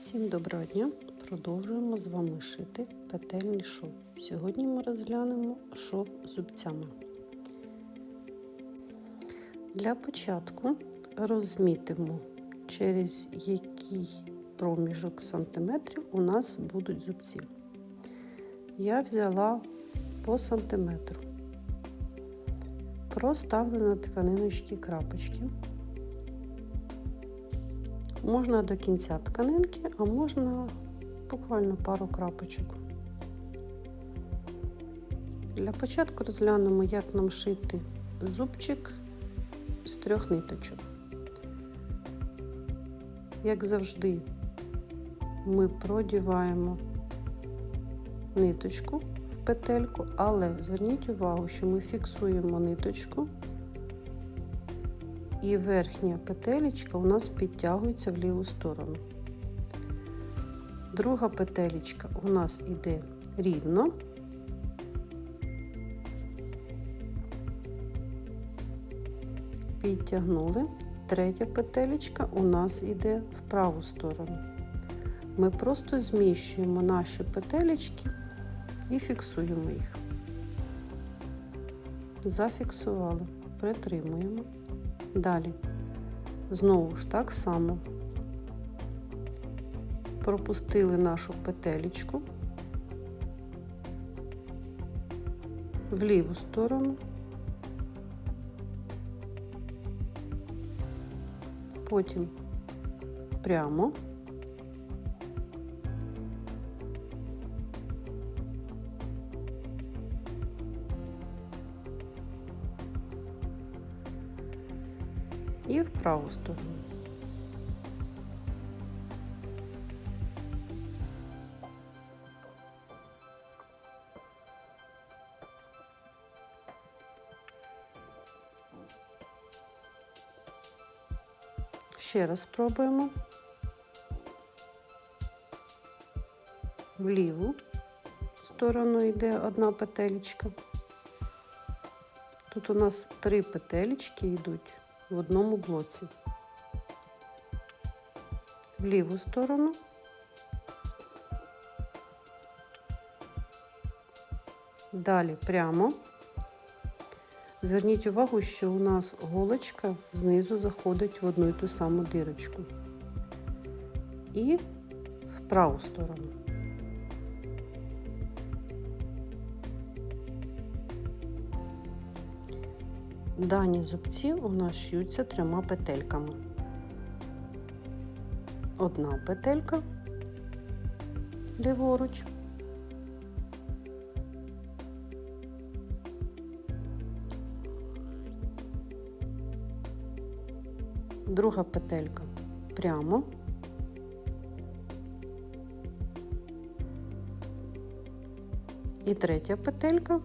Всім доброго дня! Продовжуємо з вами шити петельний шов. Сьогодні ми розглянемо шов зубцями. Для початку розмітимо, через який проміжок сантиметрів у нас будуть зубці. Я взяла по сантиметру. Проставлю на тканиночки крапочки. Можна до кінця тканинки, а можна буквально пару крапочок. Для початку розглянемо, як нам шити зубчик з трьох ниточок. Як завжди, ми продіваємо ниточку в петельку, але зверніть увагу, що ми фіксуємо ниточку і верхня петелечка у нас підтягується в ліву сторону. Друга петелечка у нас іде рівно. Підтягнули. Третя петелечка у нас іде в праву сторону. Ми просто зміщуємо наші петелечки і фіксуємо їх. Зафіксували, притримуємо. Далі, знову ж так само. Пропустили нашу петелечку. В ліву сторону, потім прямо. І в праву сторону. Ще раз спробуємо в ліву сторону йде одна петелечка. Тут у нас три петелечки йдуть в одному блоці. В ліву сторону. Далі прямо. Зверніть увагу, що у нас голочка знизу заходить в одну і ту саму дирочку. І в праву сторону. Дані зубці у нас шюються трьома петельками. Одна петелька ліворуч. Друга петелька прямо. І третя петелька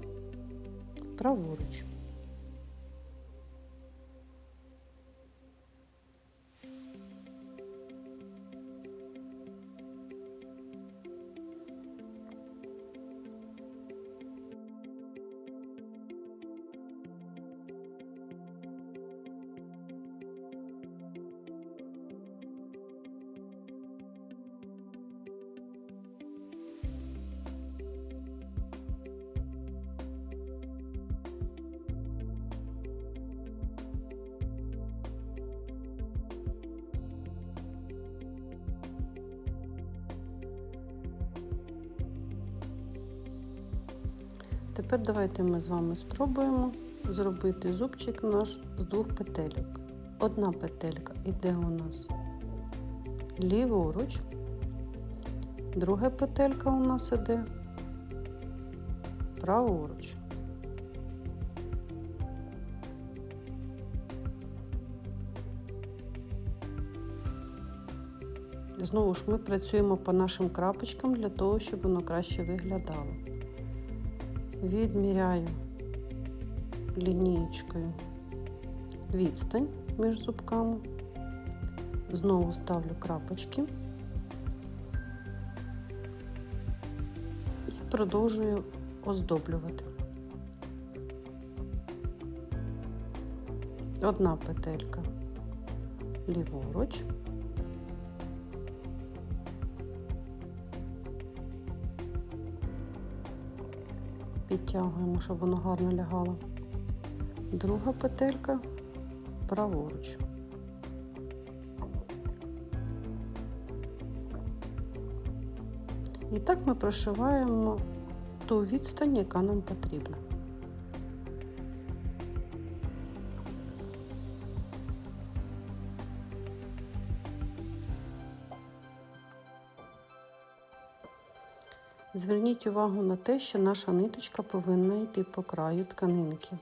праворуч. Тепер давайте ми з вами спробуємо зробити зубчик наш з двох петельок. Одна петелька йде у нас ліворуч, друга петелька у нас іде праворуч. Знову ж ми працюємо по нашим крапочкам для того, щоб воно краще виглядало відміряю лінієчкою відстань між зубками, знову ставлю крапочки. І продовжую оздоблювати. Одна петелька ліворуч, підтягуємо, щоб воно гарно лягало. Друга петелька праворуч. І так ми прошиваємо ту відстань, яка нам потрібна. Зверніть увагу на те, що наша ниточка повинна йти по краю тканинки.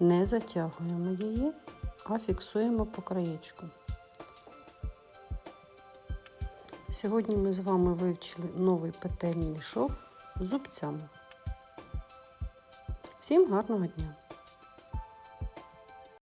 Не затягуємо її, а фіксуємо по краєчку. Сьогодні ми з вами вивчили новий петельний шов зубцями. Всім гарного дня!